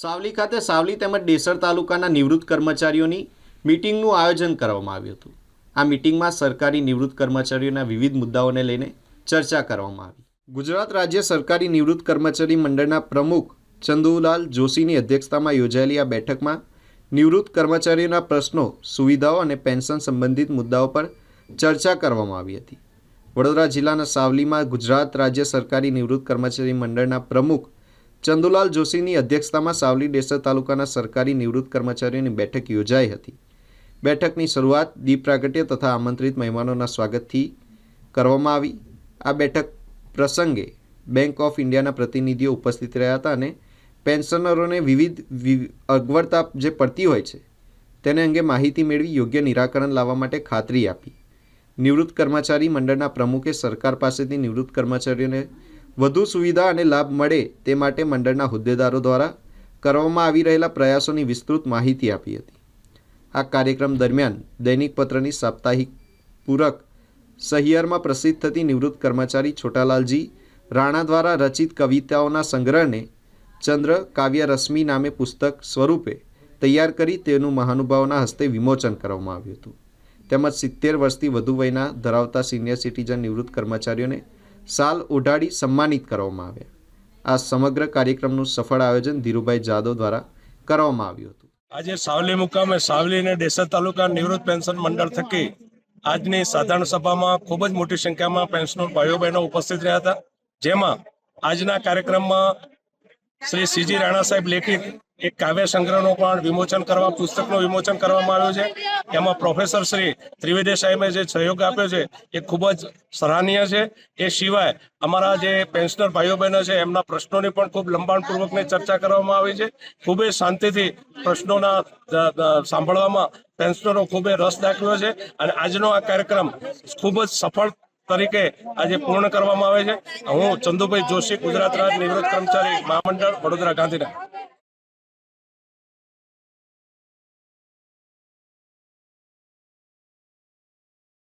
સાવલી ખાતે સાવલી તેમજ ડેસર તાલુકાના નિવૃત્ત કર્મચારીઓની મિટિંગનું આયોજન કરવામાં આવ્યું હતું. આ મિટિંગમાં સરકારી નિવૃત્ત કર્મચારીઓના વિવિધ મુદ્દાઓને લઈને ચર્ચા કરવામાં આવી. ગુજરાત રાજ્ય સરકારી નિવૃત્ત કર્મચારી મંડળના પ્રમુખ ચંદુલાલ જોશીની અધ્યક્ષતામાં યોજાયેલી આ બેઠકમાં નિવૃત્ત કર્મચારીઓના પ્રશ્નો, સુવિધાઓ અને પેન્શન સંબંધિત મુદ્દાઓ પર ચર્ચા કરવામાં આવી હતી. વડોદરા જિલ્લાના સાવલીમાં ગુજરાત રાજ્ય સરકારી નિવૃત્ત કર્મચારી મંડળના પ્રમુખ ચંદુલાલ જોશીની અધ્યક્ષતામાં સાવલી ડેસર તાલુકાના સરકારી નિવૃત્ત કર્મચારીઓની બેઠક યોજાઈ હતી. બેઠકની શરૂઆત દીપ પ્રાગટ્ય તથા આમંત્રિત મહેમાનોના સ્વાગતથી કરવામાં આવી. આ બેઠક પ્રસંગે બેંક ઓફ ઇન્ડિયાના પ્રતિનિધિઓ ઉપસ્થિત રહ્યા હતા અને પેન્શનરોને વિવિધ અગવડતા જે પડતી હોય છે, તેને અંગે માહિતી મેળવી યોગ્ય નિરાકરણ લાવવા માટે ખાતરી આપી. નિવૃત્ત કર્મચારી મંડળના પ્રમુખે સરકાર પાસેથી નિવૃત્ત કર્મચારીઓને વધુ સુવિધા અને લાભ મળે તે માટે મંડળના હોદ્દેદારો દ્વારા કરવામાં આવી રહેલા પ્રયાસોની વિસ્તૃત માહિતી આપી હતી. આ કાર્યક્રમ દરમિયાન દૈનિક પત્રની સાપ્તાહિક પૂરક સહિયરમાં પ્રસિદ્ધ થતી નિવૃત્ત કર્મચારી છોટાલાલજી રાણા દ્વારા રચિત કવિતાઓના સંગ્રહને ચંદ્ર કાવ્ય રશ્મિ નામે પુસ્તક સ્વરૂપે તૈયાર કરી તેનું મહાનુભાવોના હસ્તે વિમોચન કરવામાં આવ્યું હતું. તેમજ સિત્તેર વર્ષથી વધુ વયના ધરાવતા સિનિયર સિટીઝન નિવૃત્ત કર્મચારીઓને સાલ ઓઢાડી સન્માનિત કરવામાં આવ્યા. આ સમગ્ર કાર્યક્રમનું સફળ આયોજન ધીરુભાઈ જાદવ દ્વારા કરવામાં આવ્યું હતું. આજે સાવલી મુકામે સાવલી અને દેસર તાલુકા નિવૃત્ત પેન્શન મંડળ થકી આજની સાધારણ સભામાં ખૂબ જ મોટી સંખ્યામાં પેન્શનર ભાઈઓ બહેનો ઉપસ્થિત રહ્યા હતા. જેમાં આજના કાર્યક્રમમાં શ્રી સીજી રાણા સાહેબ લેખિત એક કાવ્ય સંગ્રહનો પણ વિમોચન કરવા, પુસ્તકનું વિમોચન કરવામાં આવ્યું છે. એમાં પ્રોફેસર શ્રી ત્રિવેદી સાહેબે જે સહયોગ આપ્યો છે, એ ખૂબ જ સરાહનીય છે. એ સિવાય અમારા જે પેન્શનર ભાઈઓ બહેનો છે, એમના પ્રશ્નોની પણ ખૂબ લંબાણપૂર્વકની ચર્ચા કરવામાં આવી છે. ખૂબ જ શાંતિથી પ્રશ્નોના સાંભળવામાં પેન્શનરો ખૂબ જ રસ દાખવ્યો છે અને આજનો આ કાર્યક્રમ ખૂબ જ સફળ તરીકે આજે પૂર્ણ કરવામાં આવે છે. હું ચંદુભાઈ જોશી, ગુજરાત રાજ્ય નિવૃત્ત કર્મચારી મહામંડળ વડોદરા ગાંધીનગર.